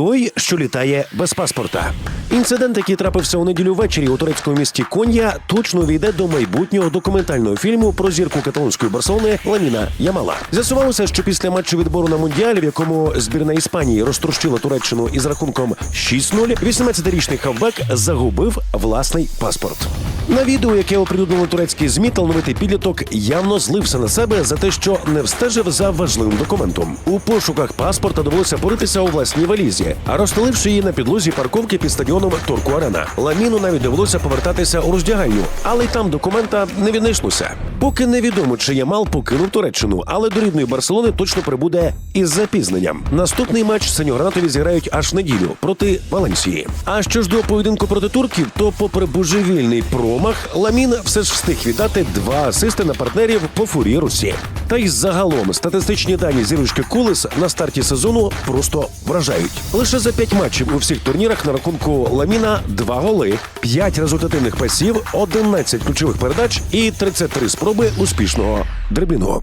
той, що літає без паспорта. Інцидент, який трапився у неділю ввечері у турецькому місті Кон'я, точно війде до майбутнього документального фільму про зірку каталонської Барселони Ламіна Ямала. З'ясувалося, що після матчу відбору на мундіаль, в якому збірна Іспанії розтрощила Туреччину із рахунком 6-0, 18-річний хавбек загубив власний паспорт. На відео, яке оприлюднили турецькі змі, талановитий підліток явно злився на себе за те, що не встежив за важливим документом. У пошуках паспорта довелося поритися у власній валізі, а розстеливши її на підлозі парковки під стадіоном Турку Арена. Ламіну навіть довелося повертатися у роздягальню, але й там документа не віднайшлося. Поки невідомо, чи Ямал покинув Туреччину, але до рідної Барселони точно прибуде із запізненням. Наступний матч синьогранатові зіграють аж неділю проти Валенсії. А що ж до поєдинку проти турків, то, попри божевільний промах, Ламін все ж встиг віддати два асисти на партнерів по фурі Русі. Та й загалом статистичні дані зірочки Кулис на старті сезону просто вражають. Лише за п'ять матчів у всіх турнірах на рахунку Ламіна два голи, п'ять результативних пасів, 11 ключових передач і 33 спроби успішного дрибінгу.